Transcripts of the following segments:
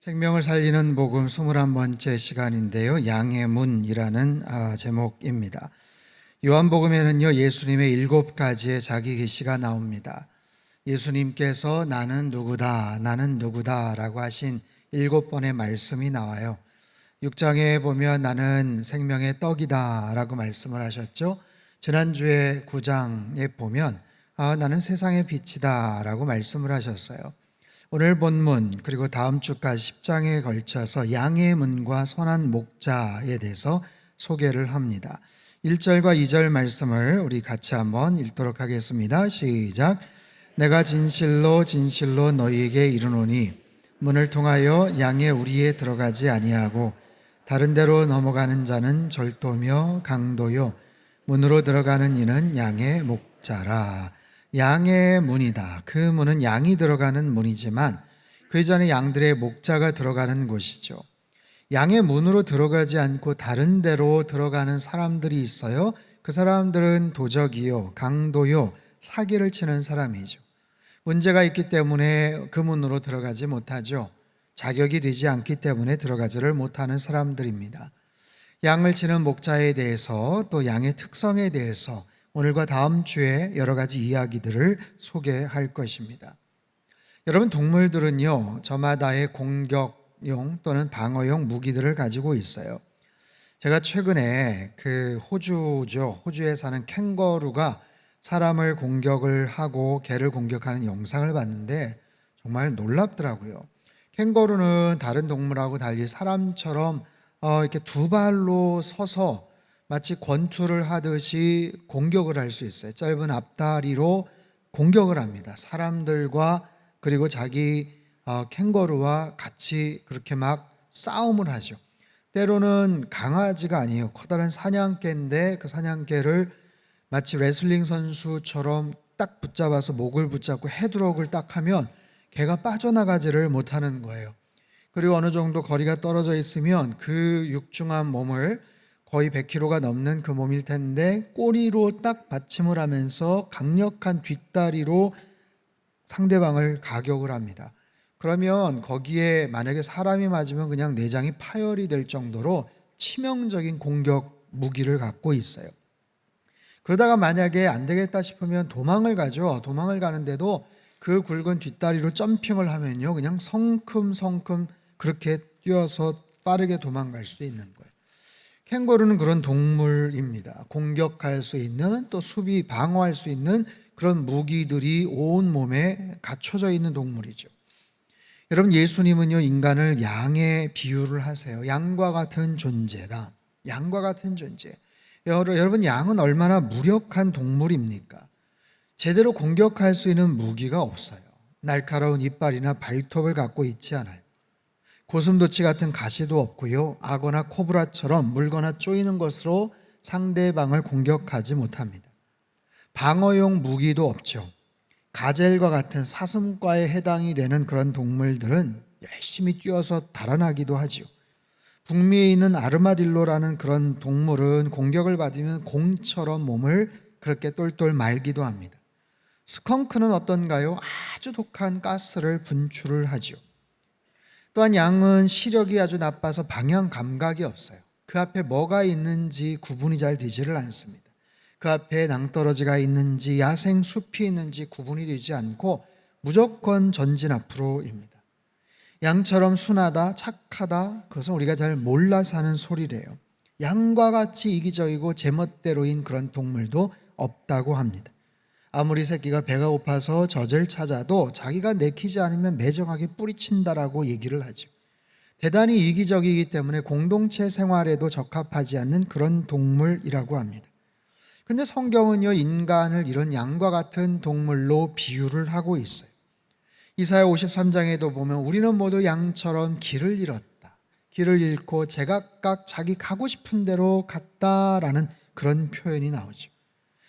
생명을 살리는 복음 21번째 시간인데요. 양의 문이라는 아, 제목입니다. 요한복음에는요, 예수님의 일곱 가지의 자기 계시가 나옵니다. 예수님께서 나는 누구다, 나는 누구다 라고 하신 일곱 번의 말씀이 나와요. 6장에 보면 나는 생명의 떡이다 라고 말씀을 하셨죠. 지난주에 9장에 보면 아, 나는 세상의 빛이다 라고 말씀을 하셨어요. 오늘 본문 그리고 다음 주까지 10장에 걸쳐서 양의 문과 선한 목자에 대해서 소개를 합니다. 1절과 2절 말씀을 우리 같이 한번 읽도록 하겠습니다. 시작. 내가 진실로 진실로 너희에게 이르노니 문을 통하여 양의 우리에 들어가지 아니하고 다른 데로 넘어가는 자는 절도며 강도요 문으로 들어가는 이는 양의 목자라. 양의 문이다. 그 문은 양이 들어가는 문이지만 그 전에 양들의 목자가 들어가는 곳이죠. 양의 문으로 들어가지 않고 다른 데로 들어가는 사람들이 있어요. 그 사람들은 도적이요, 강도요, 사기를 치는 사람이죠. 문제가 있기 때문에 그 문으로 들어가지 못하죠. 자격이 되지 않기 때문에 들어가지를 못하는 사람들입니다. 양을 치는 목자에 대해서 또 양의 특성에 대해서 오늘과 다음 주에 여러 가지 이야기들을 소개할 것입니다. 여러분, 동물들은요, 저마다의 공격용 또는 방어용 무기들을 가지고 있어요. 제가 최근에 그 호주죠. 호주에 사는 캥거루가 사람을 공격을 하고 개를 공격하는 영상을 봤는데 정말 놀랍더라고요. 캥거루는 다른 동물하고 달리 사람처럼 어, 이렇게 두 발로 서서 마치 권투를 하듯이 공격을 할 수 있어요. 짧은 앞다리로 공격을 합니다. 사람들과 그리고 자기 어, 캥거루와 같이 그렇게 막 싸움을 하죠. 때로는 강아지가 아니에요. 커다란 사냥개인데 그 사냥개를 마치 레슬링 선수처럼 딱 붙잡아서 목을 붙잡고 헤드록을 딱 하면 개가 빠져나가지를 못하는 거예요. 그리고 어느 정도 거리가 떨어져 있으면 그 육중한 몸을 거의 100kg가 넘는 그 몸일 텐데 꼬리로 딱 받침을 하면서 강력한 뒷다리로 상대방을 가격을 합니다. 그러면 거기에 만약에 사람이 맞으면 그냥 내장이 파열이 될 정도로 치명적인 공격 무기를 갖고 있어요. 그러다가 만약에 안 되겠다 싶으면 도망을 가죠. 도망을 가는데도 그 굵은 뒷다리로 점핑을 하면요. 그냥 성큼성큼 그렇게 뛰어서 빠르게 도망갈 수 있는 거예요. 캥거루는 그런 동물입니다. 공격할 수 있는 또 수비 방어할 수 있는 그런 무기들이 온 몸에 갖춰져 있는 동물이죠. 여러분 예수님은요 인간을 양에 비유를 하세요. 양과 같은 존재다. 양과 같은 존재. 여러분 양은 얼마나 무력한 동물입니까? 제대로 공격할 수 있는 무기가 없어요. 날카로운 이빨이나 발톱을 갖고 있지 않아요. 고슴도치 같은 가시도 없고요. 악어나 코브라처럼 물거나 쪼이는 것으로 상대방을 공격하지 못합니다. 방어용 무기도 없죠. 가젤과 같은 사슴과에 해당이 되는 그런 동물들은 열심히 뛰어서 달아나기도 하지요. 북미에 있는 아르마딜로라는 그런 동물은 공격을 받으면 공처럼 몸을 그렇게 똘똘 말기도 합니다. 스컹크는 어떤가요? 아주 독한 가스를 분출을 하지요. 또한 양은 시력이 아주 나빠서 방향 감각이 없어요. 그 앞에 뭐가 있는지 구분이 잘 되지를 않습니다. 그 앞에 낭떠러지가 있는지 야생 숲이 있는지 구분이 되지 않고 무조건 전진 앞으로입니다. 양처럼 순하다, 착하다, 그것은 우리가 잘 몰라서 하는 소리래요. 양과 같이 이기적이고 제멋대로인 그런 동물도 없다고 합니다. 아무리 새끼가 배가 고파서 젖을 찾아도 자기가 내키지 않으면 매정하게 뿌리친다라고 얘기를 하죠. 대단히 이기적이기 때문에 공동체 생활에도 적합하지 않는 그런 동물이라고 합니다. 근데 성경은요, 인간을 이런 양과 같은 동물로 비유를 하고 있어요. 이사야 53장에도 보면 우리는 모두 양처럼 길을 잃었다. 길을 잃고 제각각 자기 가고 싶은 대로 갔다라는 그런 표현이 나오죠.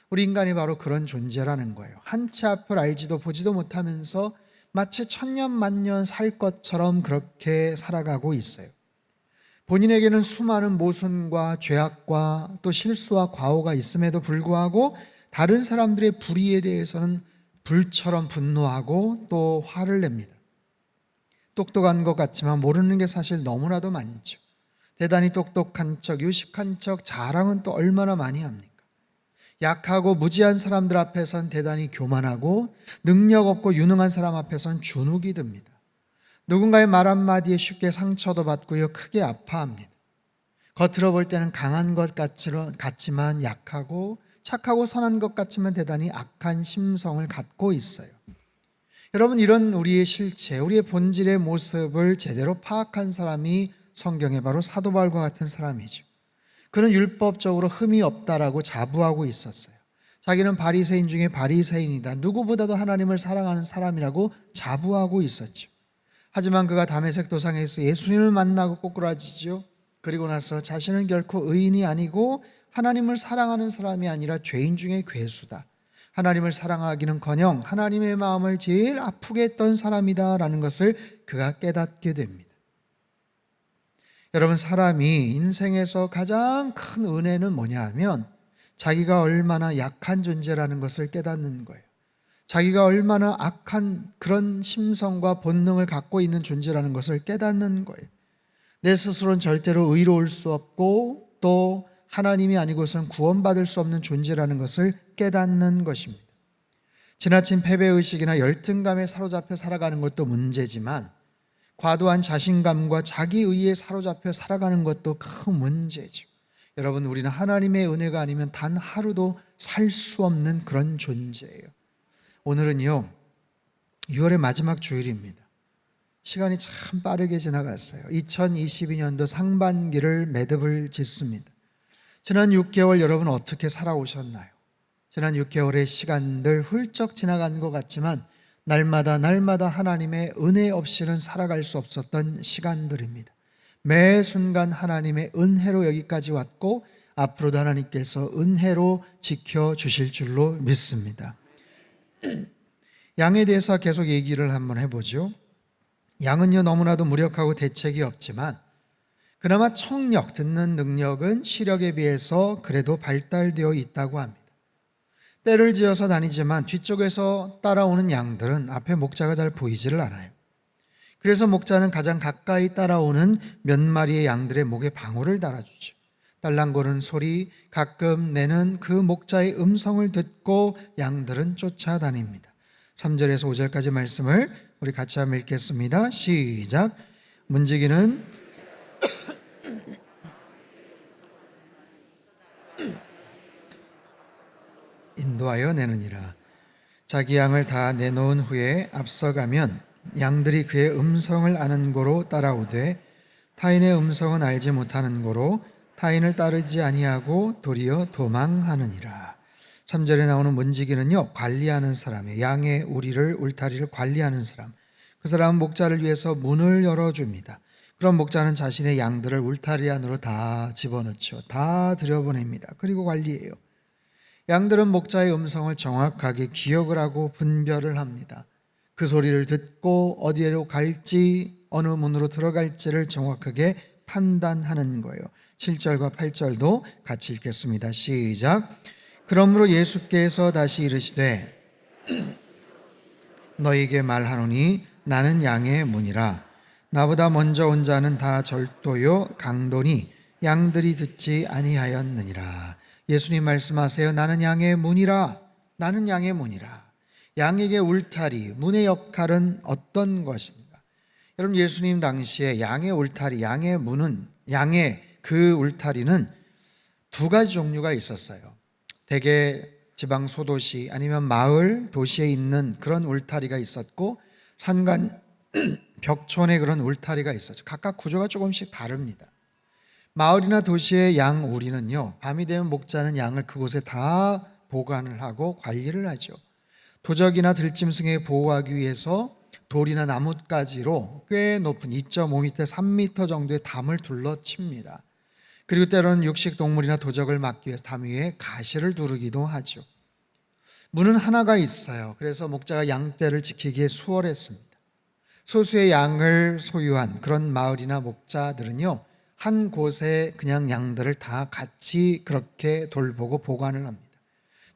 우리 인간이 바로 그런 존재라는 거예요. 한치 앞을 알지도 보지도 못하면서 마치 천년 만년 살 것처럼 그렇게 살아가고 있어요. 본인에게는 수많은 모순과 죄악과 또 실수와 과오가 있음에도 불구하고 다른 사람들의 불의에 대해서는 불처럼 분노하고 또 화를 냅니다. 똑똑한 것 같지만 모르는 게 사실 너무나도 많죠. 대단히 똑똑한 척, 유식한 척, 자랑은 또 얼마나 많이 합니까? 약하고 무지한 사람들 앞에선 대단히 교만하고 능력 없고 유능한 사람 앞에선 주눅이 듭니다. 누군가의 말 한마디에 쉽게 상처도 받고요, 크게 아파합니다. 겉으로 볼 때는 강한 것 같지만 약하고 착하고 선한 것 같지만 대단히 악한 심성을 갖고 있어요. 여러분, 이런 우리의 실체, 우리의 본질의 모습을 제대로 파악한 사람이 성경에 바로 사도 바울과 같은 사람이죠. 그는 율법적으로 흠이 없다라고 자부하고 있었어요. 자기는 바리새인 중에 바리새인이다. 누구보다도 하나님을 사랑하는 사람이라고 자부하고 있었죠. 하지만 그가 담에색 도상에서 예수님을 만나고 꼬꾸라지죠. 그리고 나서 자신은 결코 의인이 아니고 하나님을 사랑하는 사람이 아니라 죄인 중에 괴수다. 하나님을 사랑하기는커녕 하나님의 마음을 제일 아프게 했던 사람이다라는 것을 그가 깨닫게 됩니다. 여러분 사람이 인생에서 가장 큰 은혜는 뭐냐 하면 자기가 얼마나 약한 존재라는 것을 깨닫는 거예요. 자기가 얼마나 악한 그런 심성과 본능을 갖고 있는 존재라는 것을 깨닫는 거예요. 내 스스로는 절대로 의로울 수 없고 또 하나님이 아니고선 구원받을 수 없는 존재라는 것을 깨닫는 것입니다. 지나친 패배의식이나 열등감에 사로잡혀 살아가는 것도 문제지만 과도한 자신감과 자기의에 사로잡혀 살아가는 것도 큰 문제죠. 여러분, 우리는 하나님의 은혜가 아니면 단 하루도 살 수 없는 그런 존재예요. 오늘은요, 6월의 마지막 주일입니다. 시간이 참 빠르게 지나갔어요. 2022년도 상반기를 매듭을 짓습니다. 지난 6개월 여러분 어떻게 살아오셨나요? 지난 6개월의 시간들 훌쩍 지나간 것 같지만 날마다 날마다 하나님의 은혜 없이는 살아갈 수 없었던 시간들입니다. 매 순간 하나님의 은혜로 여기까지 왔고 앞으로도 하나님께서 은혜로 지켜 주실 줄로 믿습니다. 양에 대해서 계속 얘기를 한번 해보죠. 양은요 너무나도 무력하고 대책이 없지만 그나마 청력, 듣는 능력은 시력에 비해서 그래도 발달되어 있다고 합니다. 때를 지어서 다니지만 뒤쪽에서 따라오는 양들은 앞에 목자가 잘 보이지를 않아요. 그래서 목자는 가장 가까이 따라오는 몇 마리의 양들의 목에 방울을 달아주죠. 딸랑거리는 소리, 가끔 내는 그 목자의 음성을 듣고 양들은 쫓아다닙니다. 3절에서 5절까지 말씀을 우리 같이 한번 읽겠습니다. 시작. 문지기는 인도하여 내느니라. 자기 양을 다 내놓은 후에 앞서가면 양들이 그의 음성을 아는 고로 따라오되 타인의 음성은 알지 못하는 고로 타인을 따르지 아니하고 도리어 도망하느니라. 3절에 나오는 문지기는요, 관리하는 사람의 양의 우리를 울타리를 관리하는 사람. 그 사람은 목자를 위해서 문을 열어줍니다. 그럼 목자는 자신의 양들을 울타리 안으로 다 집어넣죠. 다 들여보냅니다. 그리고 관리해요. 양들은 목자의 음성을 정확하게 기억을 하고 분별을 합니다. 그 소리를 듣고 어디로 갈지 어느 문으로 들어갈지를 정확하게 판단하는 거예요. 7절과 8절도 같이 읽겠습니다. 시작. 그러므로 예수께서 다시 이르시되 너에게 말하노니 나는 양의 문이라 나보다 먼저 온 자는 다 절도요 강도니 양들이 듣지 아니하였느니라. 예수님 말씀하세요. 나는 양의 문이라. 나는 양의 문이라. 양에게 울타리, 문의 역할은 어떤 것인가? 여러분 예수님 당시에 양의 울타리, 양의 문은 양의 그 울타리는 두 가지 종류가 있었어요. 대개 지방 소도시 아니면 마을 도시에 있는 그런 울타리가 있었고 산간 벽촌에 그런 울타리가 있었죠. 각각 구조가 조금씩 다릅니다. 마을이나 도시의 양 우리는요, 밤이 되면 목자는 양을 그곳에 다 보관을 하고 관리를 하죠. 도적이나 들짐승에 보호하기 위해서 돌이나 나뭇가지로 꽤 높은 2.5m, 3m 정도의 담을 둘러칩니다. 그리고 때로는 육식 동물이나 도적을 막기 위해서 담 위에 가시를 두르기도 하죠. 문은 하나가 있어요. 그래서 목자가 양떼를 지키기에 수월했습니다. 소수의 양을 소유한 그런 마을이나 목자들은요, 한 곳에 그냥 양들을 다 같이 그렇게 돌보고 보관을 합니다.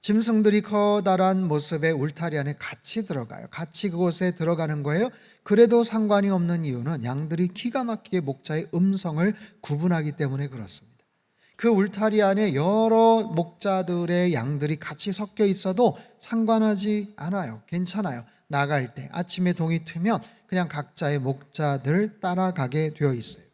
짐승들이 커다란 모습의 울타리 안에 같이 들어가요. 같이 그곳에 들어가는 거예요. 그래도 상관이 없는 이유는 양들이 기가 막히게 목자의 음성을 구분하기 때문에 그렇습니다. 그 울타리 안에 여러 목자들의 양들이 같이 섞여 있어도 상관하지 않아요. 괜찮아요. 나갈 때 아침에 동이 트면 그냥 각자의 목자들 따라가게 되어 있어요.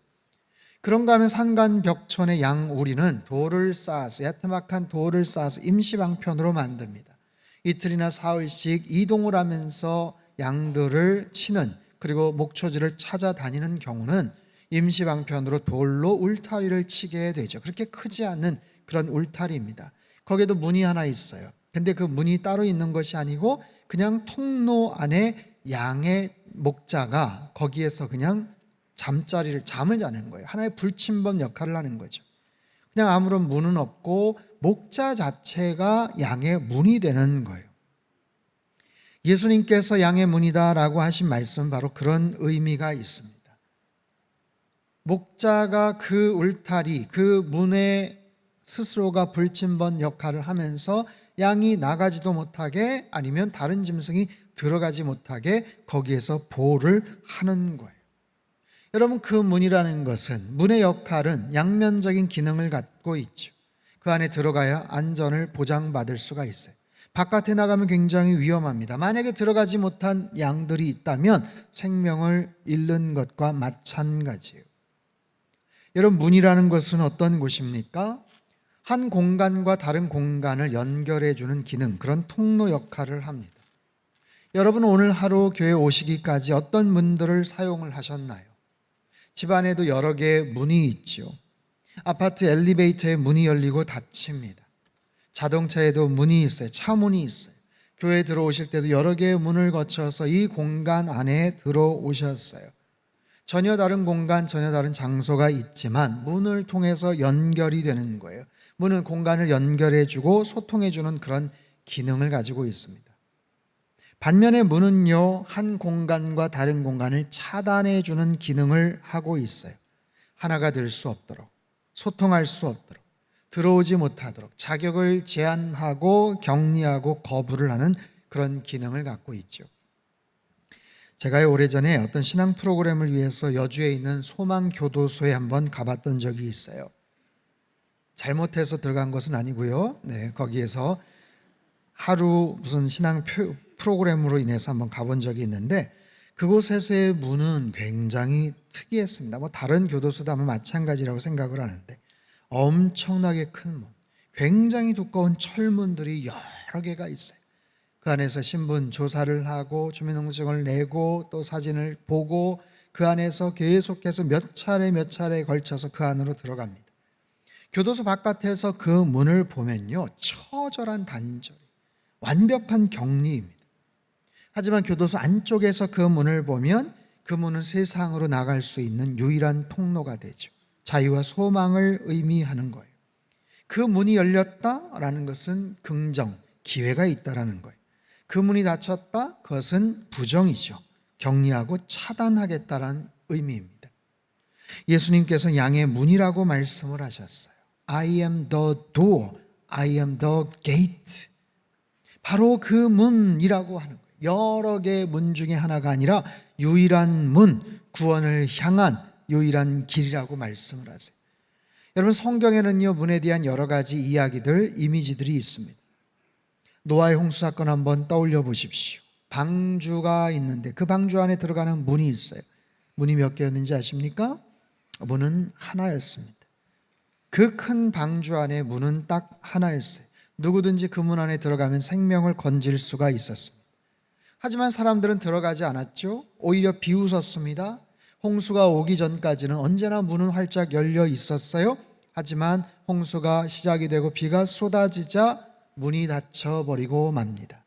그런가 하면 산간 벽촌의 양 우리는 돌을 쌓아서 야트막한 돌을 쌓아서 임시방편으로 만듭니다. 이틀이나 사흘씩 이동을 하면서 양들을 치는 그리고 목초지를 찾아다니는 경우는 임시방편으로 돌로 울타리를 치게 되죠. 그렇게 크지 않는 그런 울타리입니다. 거기에도 문이 하나 있어요. 근데 그 문이 따로 있는 것이 아니고 그냥 통로 안에 양의 목자가 거기에서 그냥 잠자리를 잠을 자는 거예요. 하나의 불침범 역할을 하는 거죠. 그냥 아무런 문은 없고 목자 자체가 양의 문이 되는 거예요. 예수님께서 양의 문이다라고 하신 말씀은 바로 그런 의미가 있습니다. 목자가 그 울타리, 그 문에 스스로가 불침번 역할을 하면서 양이 나가지도 못하게 아니면 다른 짐승이 들어가지 못하게 거기에서 보호를 하는 거예요. 여러분 그 문이라는 것은 문의 역할은 양면적인 기능을 갖고 있죠. 그 안에 들어가야 안전을 보장받을 수가 있어요. 바깥에 나가면 굉장히 위험합니다. 만약에 들어가지 못한 양들이 있다면 생명을 잃는 것과 마찬가지예요. 여러분 문이라는 것은 어떤 곳입니까? 한 공간과 다른 공간을 연결해 주는 기능, 그런 통로 역할을 합니다. 여러분 오늘 하루 교회 오시기까지 어떤 문들을 사용을 하셨나요? 집안에도 여러 개의 문이 있지요. 아파트 엘리베이터에 문이 열리고 닫힙니다. 자동차에도 문이 있어요. 차 문이 있어요. 교회 들어오실 때도 여러 개의 문을 거쳐서 이 공간 안에 들어오셨어요. 전혀 다른 공간, 전혀 다른 장소가 있지만 문을 통해서 연결이 되는 거예요. 문은 공간을 연결해주고 소통해주는 그런 기능을 가지고 있습니다. 반면에 문은요, 한 공간과 다른 공간을 차단해 주는 기능을 하고 있어요. 하나가 될 수 없도록, 소통할 수 없도록, 들어오지 못하도록, 자격을 제한하고 격리하고 거부를 하는 그런 기능을 갖고 있죠. 제가 오래전에 어떤 신앙 프로그램을 위해서 여주에 있는 소망 교도소에 한번 가봤던 적이 있어요. 잘못해서 들어간 것은 아니고요. 네, 거기에서 하루 무슨 신앙 프로그램으로 인해서 한번 가본 적이 있는데 그곳에서의 문은 굉장히 특이했습니다. 뭐 다른 교도소도 아마 마찬가지라고 생각을 하는데 엄청나게 큰 문, 굉장히 두꺼운 철문들이 여러 개가 있어요. 그 안에서 신분 조사를 하고 주민등록증을 내고 또 사진을 보고 그 안에서 계속해서 몇 차례 몇 차례에 걸쳐서 그 안으로 들어갑니다. 교도소 바깥에서 그 문을 보면요. 처절한 단절, 완벽한 격리입니다. 하지만 교도소 안쪽에서 그 문을 보면 그 문은 세상으로 나갈 수 있는 유일한 통로가 되죠. 자유와 소망을 의미하는 거예요. 그 문이 열렸다라는 것은 긍정, 기회가 있다라는 거예요. 그 문이 닫혔다? 그것은 부정이죠. 격리하고 차단하겠다라는 의미입니다. 예수님께서 양의 문이라고 말씀을 하셨어요. I am the door, I am the gate. 바로 그 문이라고 하는 거예요. 여러 개의 문 중에 하나가 아니라 유일한 문, 구원을 향한 유일한 길이라고 말씀을 하세요. 여러분 성경에는요 문에 대한 여러 가지 이야기들, 이미지들이 있습니다. 노아의 홍수 사건 한번 떠올려 보십시오. 방주가 있는데 그 방주 안에 들어가는 문이 있어요. 문이 몇 개였는지 아십니까? 문은 하나였습니다. 그 큰 방주 안에 문은 딱 하나였어요. 누구든지 그 문 안에 들어가면 생명을 건질 수가 있었습니다. 하지만 사람들은 들어가지 않았죠. 오히려 비웃었습니다. 홍수가 오기 전까지는 언제나 문은 활짝 열려 있었어요. 하지만 홍수가 시작이 되고 비가 쏟아지자 문이 닫혀버리고 맙니다.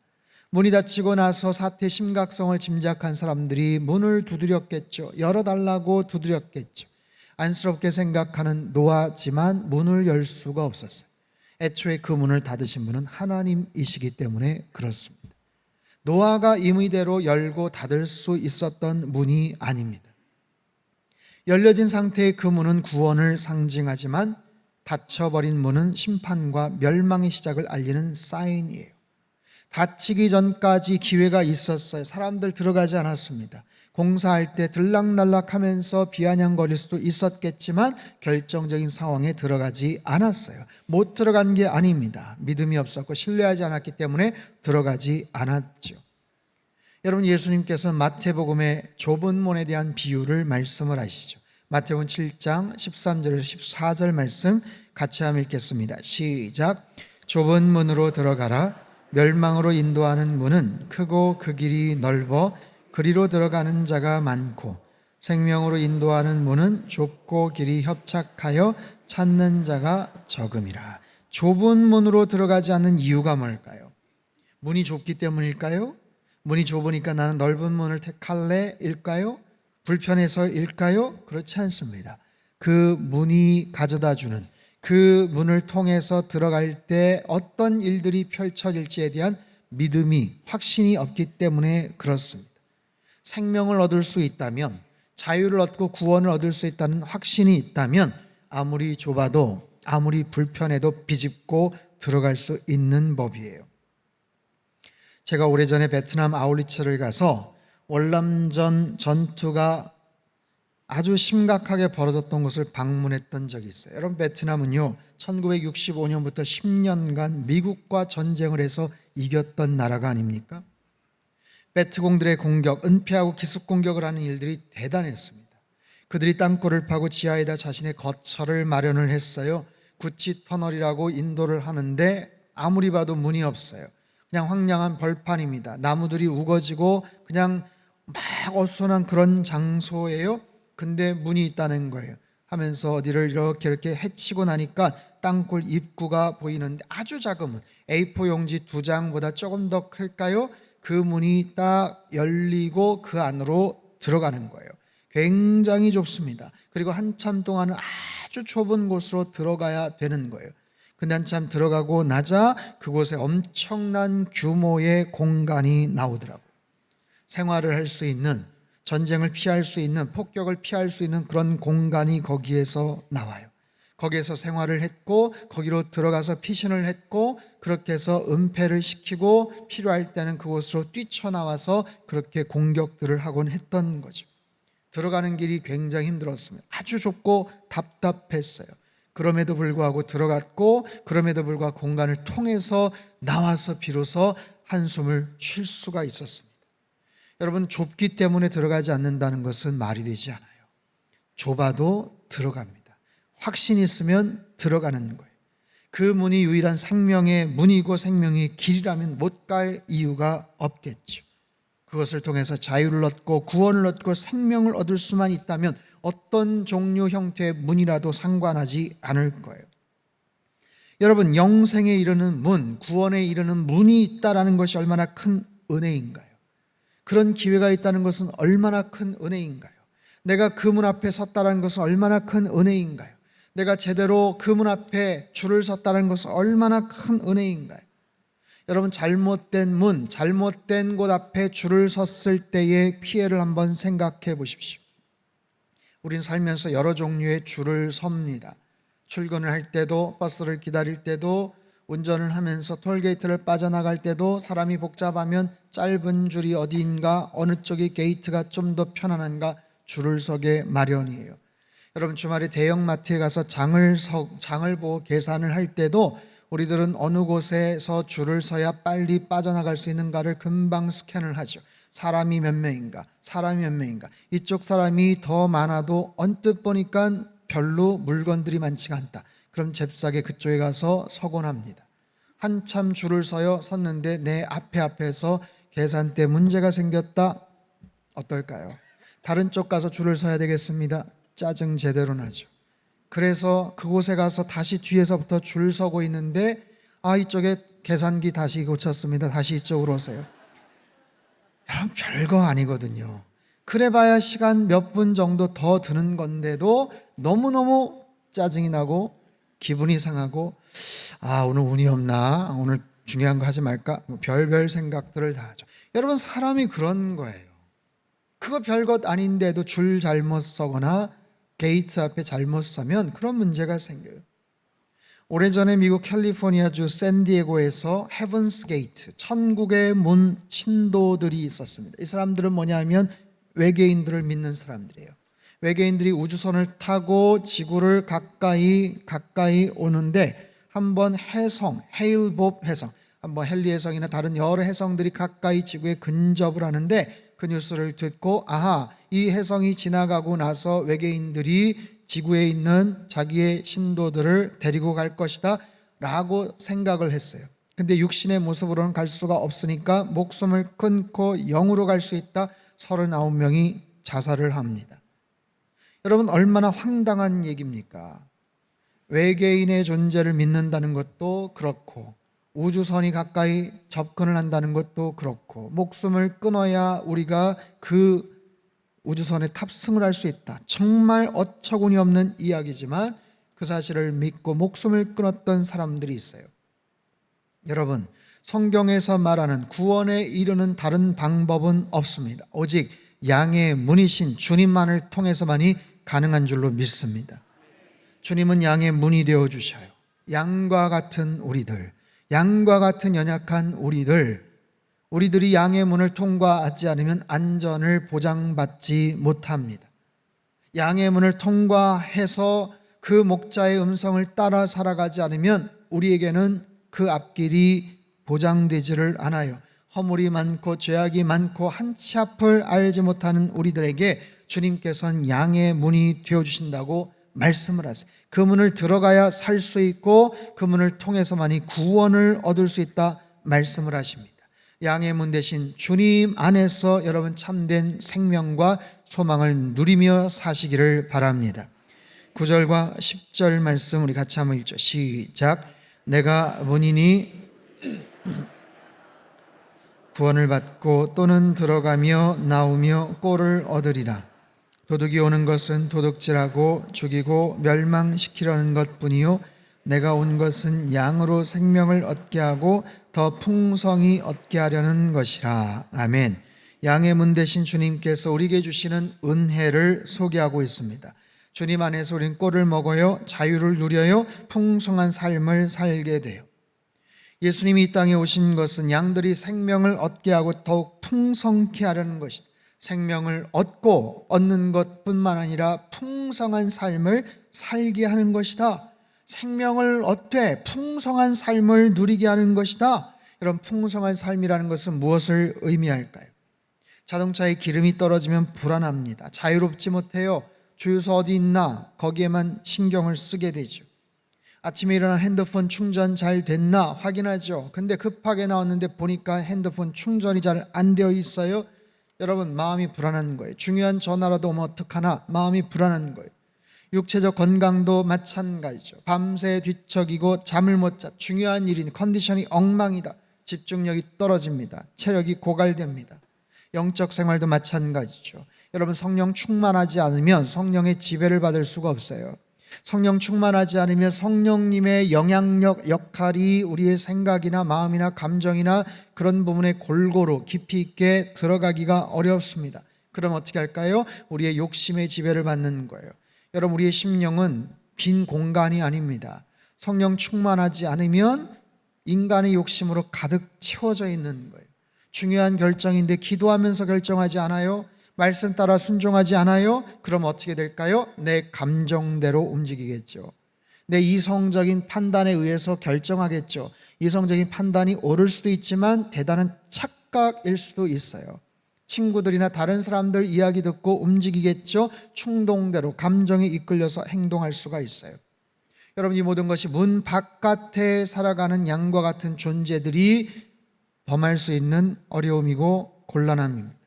문이 닫히고 나서 사태 심각성을 짐작한 사람들이 문을 두드렸겠죠. 열어달라고 두드렸겠죠. 안쓰럽게 생각하는 노아지만 문을 열 수가 없었어요. 애초에 그 문을 닫으신 분은 하나님이시기 때문에 그렇습니다. 노아가 임의대로 열고 닫을 수 있었던 문이 아닙니다. 열려진 상태의 그 문은 구원을 상징하지만 닫혀버린 문은 심판과 멸망의 시작을 알리는 사인이에요. 닫히기 전까지 기회가 있었어요. 사람들 들어가지 않았습니다. 공사할 때 들락날락하면서 비아냥거릴 수도 있었겠지만 결정적인 상황에 들어가지 않았어요. 못 들어간 게 아닙니다. 믿음이 없었고 신뢰하지 않았기 때문에 들어가지 않았죠. 여러분 예수님께서 마태복음의 좁은 문에 대한 비유를 말씀을 하시죠. 마태복음 7장 13절에서 14절 말씀 같이 한번 읽겠습니다. 시작. 좁은 문으로 들어가라. 멸망으로 인도하는 문은 크고 그 길이 넓어 그리로 들어가는 자가 많고 생명으로 인도하는 문은 좁고 길이 협착하여 찾는 자가 적음이라. 좁은 문으로 들어가지 않는 이유가 뭘까요? 문이 좁기 때문일까요? 문이 좁으니까 나는 넓은 문을 택할래? 일까요? 불편해서일까요? 그렇지 않습니다. 그 문이 가져다 주는 그 문을 통해서 들어갈 때 어떤 일들이 펼쳐질지에 대한 믿음이 확신이 없기 때문에 그렇습니다. 생명을 얻을 수 있다면 자유를 얻고 구원을 얻을 수 있다는 확신이 있다면 아무리 좁아도 아무리 불편해도 비집고 들어갈 수 있는 법이에요. 제가 오래전에 베트남 아울리츠를 가서 월남전 전투가 아주 심각하게 벌어졌던 것을 방문했던 적이 있어요. 여러분 베트남은요. 1965년부터 10년간 미국과 전쟁을 해서 이겼던 나라가 아닙니까? 베트공들의 공격, 은폐하고 기습 공격을 하는 일들이 대단했습니다. 그들이 땅굴을 파고 지하에다 자신의 거처를 마련을 했어요. 구치 터널이라고 인도를 하는데 아무리 봐도 문이 없어요. 그냥 황량한 벌판입니다. 나무들이 우거지고 그냥 막 어수선한 그런 장소예요. 근데 문이 있다는 거예요. 하면서 어디를 이렇게 이렇게 해치고 나니까 땅굴 입구가 보이는데 아주 작은 문, A4 용지 두 장보다 조금 더 클까요? 그 문이 딱 열리고 그 안으로 들어가는 거예요. 굉장히 좁습니다. 그리고 한참 동안은 아주 좁은 곳으로 들어가야 되는 거예요. 근데 한참 들어가고 나자 그곳에 엄청난 규모의 공간이 나오더라고요. 생활을 할 수 있는 전쟁을 피할 수 있는 폭격을 피할 수 있는 그런 공간이 거기에서 나와요. 거기에서 생활을 했고 거기로 들어가서 피신을 했고 그렇게 해서 은폐를 시키고 필요할 때는 그곳으로 뛰쳐나와서 그렇게 공격들을 하곤 했던 거죠. 들어가는 길이 굉장히 힘들었습니다. 아주 좁고 답답했어요. 그럼에도 불구하고 들어갔고 그럼에도 불구하고 공간을 통해서 나와서 비로소 한숨을 쉴 수가 있었습니다. 여러분 좁기 때문에 들어가지 않는다는 것은 말이 되지 않아요. 좁아도 들어갑니다. 확신 있으면 들어가는 거예요. 그 문이 유일한 생명의 문이고 생명의 길이라면 못 갈 이유가 없겠죠. 그것을 통해서 자유를 얻고 구원을 얻고 생명을 얻을 수만 있다면 어떤 종류 형태의 문이라도 상관하지 않을 거예요. 여러분 영생에 이르는 문, 구원에 이르는 문이 있다라는 것이 얼마나 큰 은혜인가요? 그런 기회가 있다는 것은 얼마나 큰 은혜인가요? 내가 그 문 앞에 섰다는 것은 얼마나 큰 은혜인가요? 내가 제대로 그 문 앞에 줄을 섰다는 것은 얼마나 큰 은혜인가요? 여러분 잘못된 문, 잘못된 곳 앞에 줄을 섰을 때의 피해를 한번 생각해 보십시오. 우린 살면서 여러 종류의 줄을 섭니다. 출근을 할 때도 버스를 기다릴 때도 운전을 하면서 톨게이트를 빠져나갈 때도 사람이 복잡하면 짧은 줄이 어디인가 어느 쪽이 게이트가 좀 더 편안한가 줄을 서게 마련이에요. 여러분 주말에 대형마트에 가서 장을 서, 장을 보고 계산을 할 때도 우리들은 어느 곳에서 줄을 서야 빨리 빠져나갈 수 있는가를 금방 스캔을 하죠. 사람이 몇 명인가, 사람이 몇 명인가. 이쪽 사람이 더 많아도 언뜻 보니까 별로 물건들이 많지가 않다. 그럼 잽싸게 그쪽에 가서 서곤 합니다. 한참 줄을 서요 섰는데 내 앞에 앞에서 계산대 문제가 생겼다. 어떨까요? 다른 쪽 가서 줄을 서야 되겠습니다. 짜증 제대로 나죠. 그래서 그곳에 가서 다시 뒤에서부터 줄 서고 있는데 아 이쪽에 계산기 다시 고쳤습니다. 다시 이쪽으로 오세요. 여러분 별거 아니거든요. 그래봐야 시간 몇 분 정도 더 드는 건데도 너무너무 짜증이 나고 기분이 상하고 아 오늘 운이 없나 오늘 중요한 거 하지 말까 뭐 별별 생각들을 다 하죠. 여러분 사람이 그런 거예요. 그거 별것 아닌데도 줄 잘못 서거나 게이트 앞에 잘못 서면 그런 문제가 생겨요. 오래전에 미국 캘리포니아주 샌디에고에서 헤븐스 게이트, 천국의 문 신도들이 있었습니다. 이 사람들은 뭐냐면 외계인들을 믿는 사람들이에요. 외계인들이 우주선을 타고 지구를 가까이 가까이 오는데 한번 해성, 헤일봅 해성, 한번 헨리 해성이나 다른 여러 해성들이 가까이 지구에 근접을 하는데 그 뉴스를 듣고 아하 이 해성이 지나가고 나서 외계인들이 지구에 있는 자기의 신도들을 데리고 갈 것이다 라고 생각을 했어요. 근데 육신의 모습으로는 갈 수가 없으니까 목숨을 끊고 영으로 갈 수 있다. 39명이 자살을 합니다. 여러분 얼마나 황당한 얘기입니까? 외계인의 존재를 믿는다는 것도 그렇고 우주선이 가까이 접근을 한다는 것도 그렇고 목숨을 끊어야 우리가 그 우주선에 탑승을 할 수 있다. 정말 어처구니 없는 이야기지만 그 사실을 믿고 목숨을 끊었던 사람들이 있어요. 여러분, 성경에서 말하는 구원에 이르는 다른 방법은 없습니다. 오직 양의 문이신 주님만을 통해서만이 가능한 줄로 믿습니다. 주님은 양의 문이 되어 주셔요. 양과 같은 우리들, 양과 같은 연약한 우리들, 우리들이 양의 문을 통과하지 않으면 안전을 보장받지 못합니다. 양의 문을 통과해서 그 목자의 음성을 따라 살아가지 않으면 우리에게는 그 앞길이 보장되지를 않아요. 허물이 많고 죄악이 많고 한치 앞을 알지 못하는 우리들에게 주님께서는 양의 문이 되어 주신다고 말씀을 하세요. 그 문을 들어가야 살 수 있고 그 문을 통해서만이 구원을 얻을 수 있다 말씀을 하십니다. 양의 문 대신 주님 안에서 여러분 참된 생명과 소망을 누리며 사시기를 바랍니다. 9절과 10절 말씀 우리 같이 한번 읽죠. 시작. 내가 문이니 구원을 받고 또는 들어가며 나오며 꼴을 얻으리라. 도둑이 오는 것은 도둑질하고 죽이고 멸망시키려는 것뿐이요 내가 온 것은 양으로 생명을 얻게 하고 더 풍성히 얻게 하려는 것이라. 아멘. 양의 문 대신 주님께서 우리에게 주시는 은혜를 소개하고 있습니다. 주님 안에서 우린 꼴을 먹어요. 자유를 누려요. 풍성한 삶을 살게 돼요. 예수님이 이 땅에 오신 것은 양들이 생명을 얻게 하고 더욱 풍성케 하려는 것이다. 생명을 얻고 얻는 것뿐만 아니라 풍성한 삶을 살게 하는 것이다. 생명을 얻되 풍성한 삶을 누리게 하는 것이다. 이런 풍성한 삶이라는 것은 무엇을 의미할까요? 자동차에 기름이 떨어지면 불안합니다. 자유롭지 못해요. 주유소 어디 있나? 거기에만 신경을 쓰게 되죠. 아침에 일어나 핸드폰 충전 잘 됐나 확인하죠. 근데 급하게 나왔는데 보니까 핸드폰 충전이 잘 안 되어 있어요. 여러분 마음이 불안한 거예요. 중요한 전화라도 오면 어떡하나 마음이 불안한 거예요. 육체적 건강도 마찬가지죠. 밤새 뒤척이고 잠을 못 자. 중요한 일인 컨디션이 엉망이다. 집중력이 떨어집니다. 체력이 고갈됩니다. 영적 생활도 마찬가지죠. 여러분 성령 충만하지 않으면 성령의 지배를 받을 수가 없어요. 성령 충만하지 않으면 성령님의 영향력 역할이 우리의 생각이나 마음이나 감정이나 그런 부분에 골고루 깊이 있게 들어가기가 어렵습니다. 그럼 어떻게 할까요? 우리의 욕심의 지배를 받는 거예요. 여러분 우리의 심령은 빈 공간이 아닙니다. 성령 충만하지 않으면 인간의 욕심으로 가득 채워져 있는 거예요. 중요한 결정인데 기도하면서 결정하지 않아요? 말씀 따라 순종하지 않아요? 그럼 어떻게 될까요? 내 감정대로 움직이겠죠. 내 이성적인 판단에 의해서 결정하겠죠. 이성적인 판단이 옳을 수도 있지만 대단한 착각일 수도 있어요. 친구들이나 다른 사람들 이야기 듣고 움직이겠죠. 충동대로 감정에 이끌려서 행동할 수가 있어요. 여러분 이 모든 것이 문 바깥에 살아가는 양과 같은 존재들이 범할 수 있는 어려움이고 곤란함입니다.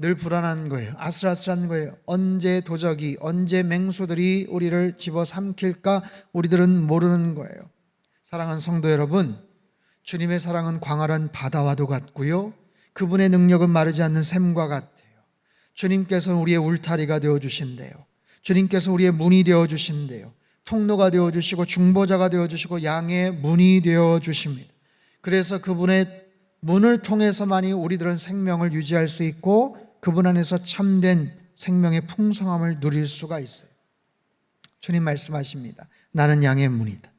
늘 불안한 거예요. 아슬아슬한 거예요. 언제 도적이, 언제 맹수들이 우리를 집어 삼킬까 우리들은 모르는 거예요. 사랑하는 성도 여러분, 주님의 사랑은 광활한 바다와도 같고요. 그분의 능력은 마르지 않는 샘과 같아요. 주님께서는 우리의 울타리가 되어 주신대요. 주님께서 우리의 문이 되어 주신대요. 통로가 되어 주시고 중보자가 되어 주시고 양의 문이 되어 주십니다. 그래서 그분의 문을 통해서만이 우리들은 생명을 유지할 수 있고 그분 안에서 참된 생명의 풍성함을 누릴 수가 있어요. 주님 말씀하십니다. 나는 양의 문이다.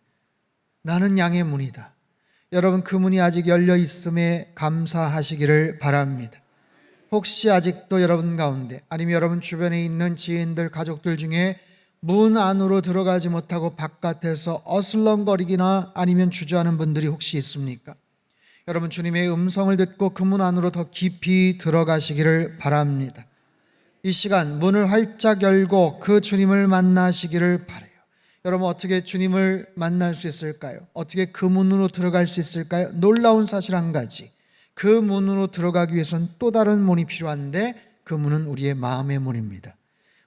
나는 양의 문이다. 여러분 그 문이 아직 열려 있음에 감사하시기를 바랍니다. 혹시 아직도 여러분 가운데 아니면 여러분 주변에 있는 지인들 가족들 중에 문 안으로 들어가지 못하고 바깥에서 어슬렁거리기나 아니면 주저하는 분들이 혹시 있습니까? 여러분 주님의 음성을 듣고 그 문 안으로 더 깊이 들어가시기를 바랍니다. 이 시간 문을 활짝 열고 그 주님을 만나시기를 바래요. 여러분 어떻게 주님을 만날 수 있을까요? 어떻게 그 문으로 들어갈 수 있을까요? 놀라운 사실 한 가지. 그 문으로 들어가기 위해서는 또 다른 문이 필요한데 그 문은 우리의 마음의 문입니다.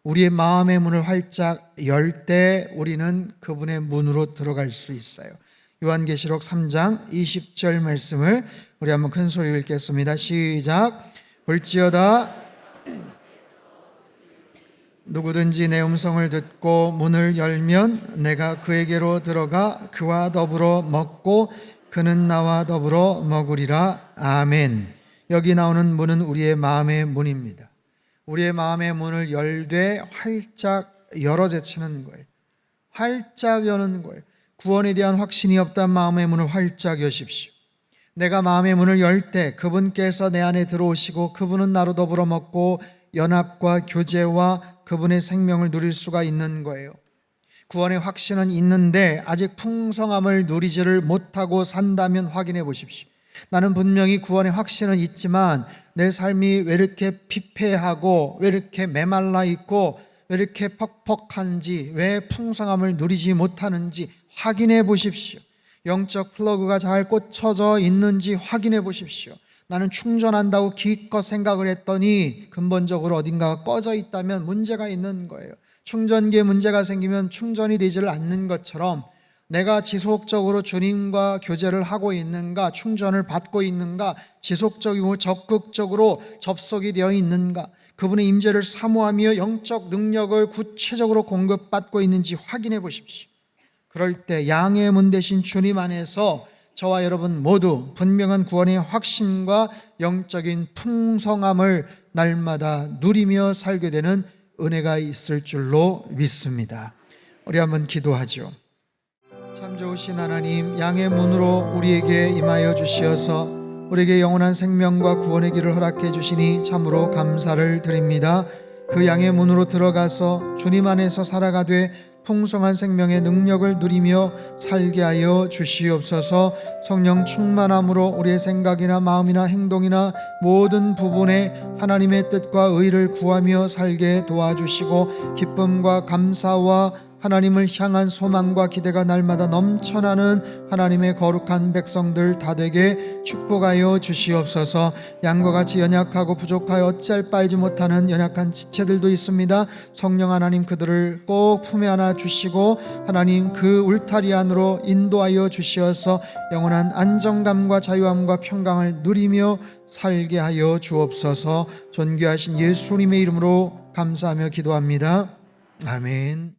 우리의 마음의 문을 활짝 열 때 우리는 그분의 문으로 들어갈 수 있어요. 요한계시록 3장 20절 말씀을 우리 한번 큰 소리로 읽겠습니다. 시작. 볼지어다 누구든지 내 음성을 듣고 문을 열면 내가 그에게로 들어가 그와 더불어 먹고 그는 나와 더불어 먹으리라. 아멘. 여기 나오는 문은 우리의 마음의 문입니다. 우리의 마음의 문을 열되 활짝 열어 제치는 거예요. 활짝 여는 거예요. 구원에 대한 확신이 없단 마음의 문을 활짝 여십시오. 내가 마음의 문을 열 때 그분께서 내 안에 들어오시고 그분은 나로 더불어 먹고 연합과 교제와 그분의 생명을 누릴 수가 있는 거예요. 구원의 확신은 있는데 아직 풍성함을 누리지를 못하고 산다면 확인해 보십시오. 나는 분명히 구원의 확신은 있지만 내 삶이 왜 이렇게 피폐하고 왜 이렇게 메말라 있고 왜 이렇게 퍽퍽한지 왜 풍성함을 누리지 못하는지 확인해 보십시오. 영적 플러그가 잘 꽂혀져 있는지 확인해 보십시오. 나는 충전한다고 기껏 생각을 했더니 근본적으로 어딘가가 꺼져 있다면 문제가 있는 거예요. 충전기에 문제가 생기면 충전이 되지를 않는 것처럼 내가 지속적으로 주님과 교제를 하고 있는가, 충전을 받고 있는가, 지속적이고 적극적으로 접속이 되어 있는가, 그분의 임재를 사모하며 영적 능력을 구체적으로 공급받고 있는지 확인해 보십시오. 그럴 때 양의 문 대신 주님 안에서 저와 여러분 모두 분명한 구원의 확신과 영적인 풍성함을 날마다 누리며 살게 되는 은혜가 있을 줄로 믿습니다. 우리 한번 기도하죠. 참 좋으신 하나님, 양의 문으로 우리에게 임하여 주시어서 우리에게 영원한 생명과 구원의 길을 허락해 주시니 참으로 감사를 드립니다. 그 양의 문으로 들어가서 주님 안에서 살아가되 풍성한 생명의 능력을 누리며 살게 하여 주시옵소서. 성령 충만함으로 우리의 생각이나 마음이나 행동이나 모든 부분에 하나님의 뜻과 의를 구하며 살게 도와주시고 기쁨과 감사와 하나님을 향한 소망과 기대가 날마다 넘쳐나는 하나님의 거룩한 백성들 다 되게 축복하여 주시옵소서. 양과 같이 연약하고 부족하여 어찌할 빨지 못하는 연약한 지체들도 있습니다. 성령 하나님 그들을 꼭 품에 안아 주시고 하나님 그 울타리 안으로 인도하여 주시어서 영원한 안정감과 자유함과 평강을 누리며 살게 하여 주옵소서. 존귀하신 예수님의 이름으로 감사하며 기도합니다. 아멘.